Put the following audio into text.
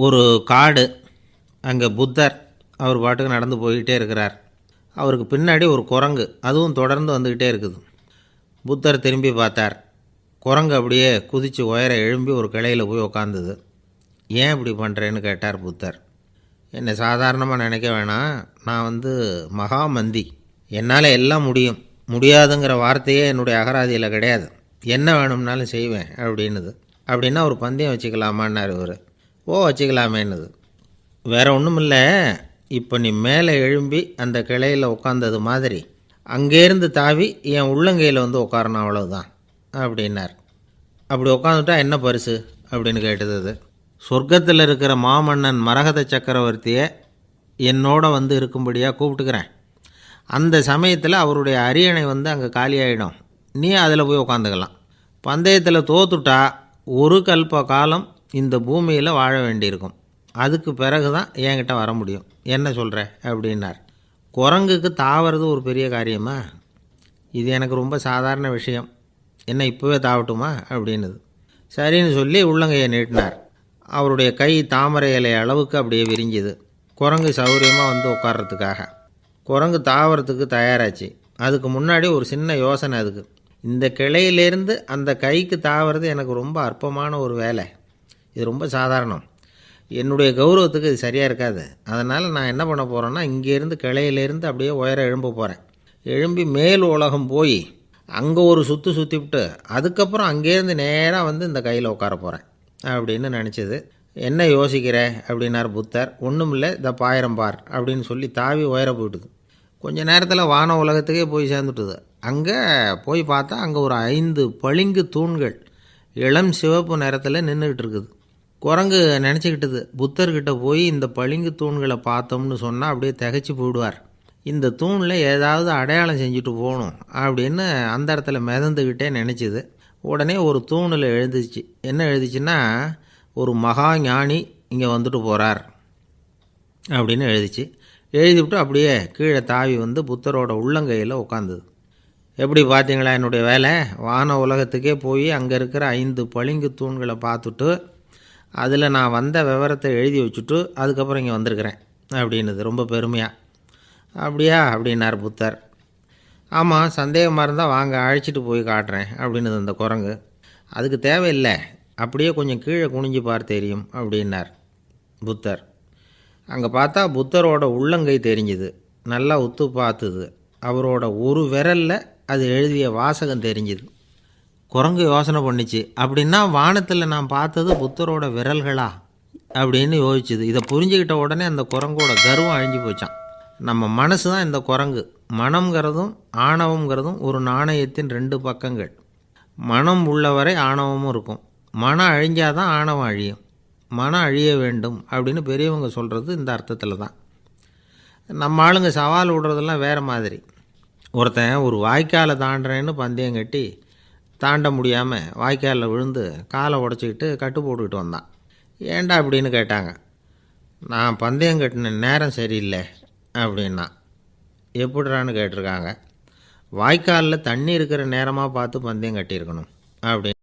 ஒரு காடு அங்கே புத்தர் அவர் பாட்டுக்கு நடந்து போய்கிட்டே இருக்கிறார். அவருக்கு பின்னாடி ஒரு குரங்கு அதுவும் தொடர்ந்து வந்துக்கிட்டே இருக்குது. புத்தர் திரும்பி பார்த்தார். குரங்கு அப்படியே குதித்து உயர எழும்பி ஒரு கிளையில் போய் உக்காந்துது. ஏன் இப்படி பண்ணுறேன்னு கேட்டார் புத்தர். என்னை சாதாரணமாக நினைக்க வேணாம். நான் வந்து மகாமந்தி. என்னால் எல்லாம் முடியும். முடியாதுங்கிற வார்த்தையே என்னுடைய அகராதியில் கிடையாது. என்ன வேணும்னாலும் செய்வேன் அப்படின்னுது. அப்படின்னா ஒரு பந்தயம் வச்சுக்கலாமான்னார் இவர். ஓ வச்சுக்கலாமேன்னுது. வேறு ஒன்றும் இல்லை இப்போ நீ மேலே எழும்பி அந்த கிளையில் உட்காந்தது மாதிரி. அங்கேருந்து தாவி என் உள்ளங்கையில் வந்து உட்காரணும் அவ்வளவுதான் அப்படின்னார். அப்படி உட்காந்துட்டா என்ன பரிசு? அப்படின்னு கேட்டது. அது சொர்க்கத்தில் இருக்கிற மாமன்னன் மரகத சக்கரவர்த்தியை என்னோட வந்து இருக்கும்படியாக கூப்பிட்டுக்கிறேன். அந்த சமயத்தில் அவருடைய அரியணை வந்து அங்கே காலியாயிடும். நீ அதில் போய் உட்காந்துக்கலாம் பந்தயத்தில் தோத்துட்டா ஒரு கல்ப காலம் இந்த பூமியில் வாழ வேண்டியிருக்கும். அதுக்கு பிறகு தான் என்கிட்ட வர முடியும். என்ன சொல்கிற அப்படின்னார். குரங்குக்கு தாவறது ஒரு பெரிய காரியமா? இது எனக்கு ரொம்ப சாதாரண விஷயம். என்ன இப்போவே தாவட்டுமா? அப்படின்னுது. சரின்னு சொல்லி உள்ளங்கையை நீட்டினார். அவருடைய கை தாமரை இலை அளவுக்கு அப்படியே விரிஞ்சுது. குரங்கு சௌகரியமாக வந்து உட்கார்றதுக்காக. குரங்கு தாவரத்துக்கு தயாராச்சு. அதுக்கு முன்னாடி ஒரு சின்ன யோசனை அதுக்கு. இந்த கிளையிலேருந்து அந்த கைக்கு தாவறது எனக்கு ரொம்ப அற்பமான ஒரு வேலை. இது ரொம்ப சாதாரணம். என்னுடைய கௌரவத்துக்கு இது சரியாக இருக்காது. அதனால் நான் என்ன பண்ண போகிறேன்னா இங்கேருந்து கிளையிலேருந்து அப்படியே உயர எழும்ப போகிறேன் எழும்பி மேல் உலகம் போய் அங்கே ஒரு சுற்று சுற்றிவிட்டு அதுக்கப்புறம் அங்கேருந்து நேராக வந்து இந்த கையில் உட்கார போகிறேன் அப்படின்னு நினச்சது. என்ன யோசிக்கிற? அப்படின்னார் புத்தர். ஒன்றும் இல்லை இந்த பாயிரம் பார் அப்படின்னு சொல்லி தாவி உயர போயிட்டுது. கொஞ்ச நேரத்தில் வான உலகத்துக்கே போய் சேர்ந்துட்டுது. அங்கே போய் பார்த்தா அங்கே ஒரு ஐந்து பளிங்கு தூண்கள் இளம் சிவப்பு நிறத்தில் நின்றுக்கிட்டு இருக்குது. குரங்கு நினச்சிக்கிட்டது. புத்தர்கிட்ட போய் இந்த பளிங்கு தூண்களை பார்த்தோம்னு சொன்னால் அப்படியே திகைச்சு போயிடுவார். இந்த தூணில் ஏதாவது அடையாளம் செஞ்சுட்டு போகணும் அப்படின்னு அந்த இடத்துல மிதந்துக்கிட்டே நினச்சிது. உடனே ஒரு தூணில் எழுந்துச்சு. என்ன எழுதிச்சுன்னா ஒரு மகா ஞானி இங்கே வந்துட்டு போகிறார் அப்படின்னு எழுதிச்சு. எழுதிவிட்டு அப்படியே கீழே தாவி வந்து புத்தரோட உள்ளங்கையில் உட்காந்துது எப்படி பார்த்தீங்களா என்னுடைய வேலை? வான உலகத்துக்கே போய் அங்கே இருக்கிற ஐந்து பளிங்கு தூண்களை பார்த்துட்டு அதில் நான் வந்த விவரத்தை எழுதி வச்சுட்டு அதுக்கப்புறம் இங்கே வந்திருக்கிறேன் அப்படின்னுது. ரொம்ப பெருமையாக அப்படியா? அப்படின்னார் புத்தர். ஆமாம் சந்தேகமாக இருந்தால் வாங்க அழைச்சிட்டு போய் காட்டுறேன் அப்படின்னது அந்த குரங்கு. அதுக்கு தேவையில்லை அப்படியே கொஞ்சம் கீழே குனிஞ்சு பார் தெரியும் அப்படின்னார் புத்தர். அங்கே பார்த்தா புத்தரோட உள்ளங்கை தெரிஞ்சுது நல்லா உத்து பார்த்துது. அவரோட ஒரு விரலில் அது எழுதிய வாசகம் தெரிஞ்சுது. குரங்கு யோசனை பண்ணிச்சு. அப்படின்னா வானத்தில் நான் பார்த்தது புத்தரோட விரல்களா? அப்படின்னு யோசிச்சுது. இதை புரிஞ்சுக்கிட்ட உடனே அந்த குரங்கோட கர்வம் அழிஞ்சு போச்சான் நம்ம மனசு தான் இந்த குரங்கு. மனம்ங்கிறதும் ஆணவங்கிறதும் ஒரு நாணயத்தின் ரெண்டு பக்கங்கள். மனம் உள்ளவரை ஆணவமும் இருக்கும். மனம் அழிஞ்சாதான் ஆணவம் அழியும். மனம் அழிய வேண்டும் அப்படின்னு பெரியவங்க சொல்கிறது இந்த அர்த்தத்தில் தான் நம்ம ஆளுங்க சவால் விடுறதெல்லாம் வேறு மாதிரி. ஒருத்தன் ஒரு வாய்க்காலை தாண்டுறேன்னு பந்தயம் கட்டி தாண்ட முடியாமல் வாய்க்காலில் விழுந்து காலை உடச்சிக்கிட்டு கட்டு போட்டுக்கிட்டு வந்தான். ஏண்டா அப்படின்னு கேட்டாங்க. நான் பந்தயம் கட்டின நேரம் சரியில்லை அப்படின்னா. எப்படிறான்னு கேட்டிருக்காங்க. வாய்க்காலில் தண்ணி இருக்கிற நேரமாக பார்த்து பந்தயம் கட்டியிருக்கணும் அப்படின்னு